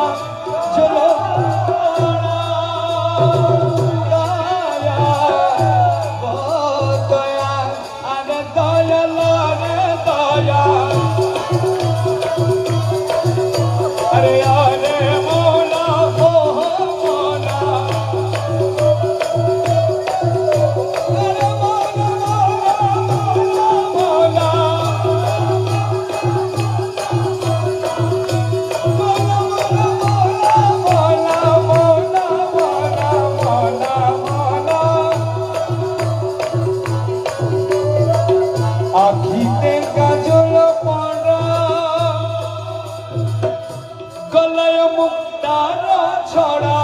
아 আখিতে কাজল পড়া। গলায় মুক্তার ছড়া।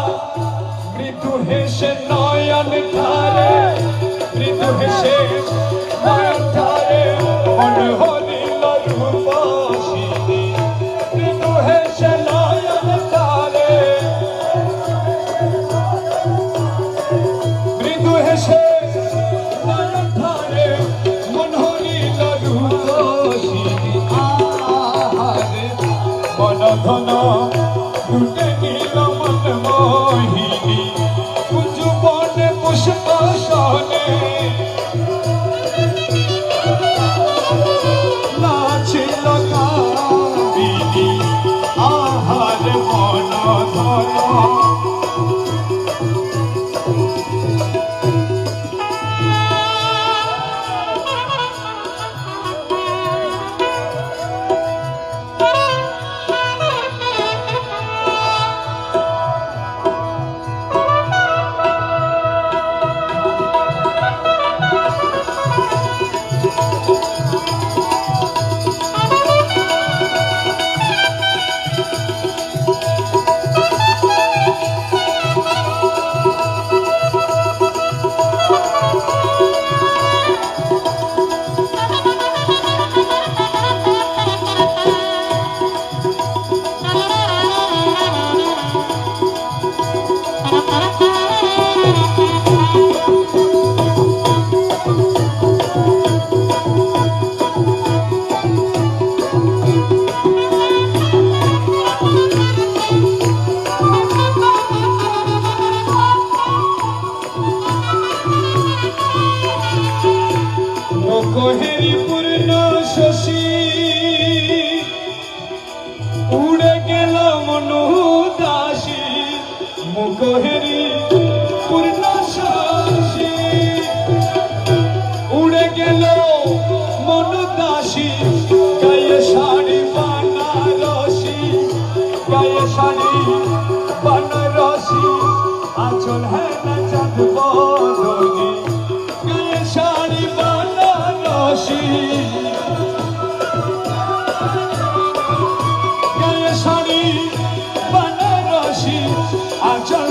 মৃদু হেসে নয়ন ধারে মৃদু হেসে সাধন গায়ে শাড়ি বানারসি আচল হ্যাঁ চাঁদ বদনি গায়ে শাড়ি বানারসি। গায়ে শাড়ি বানারসি আচল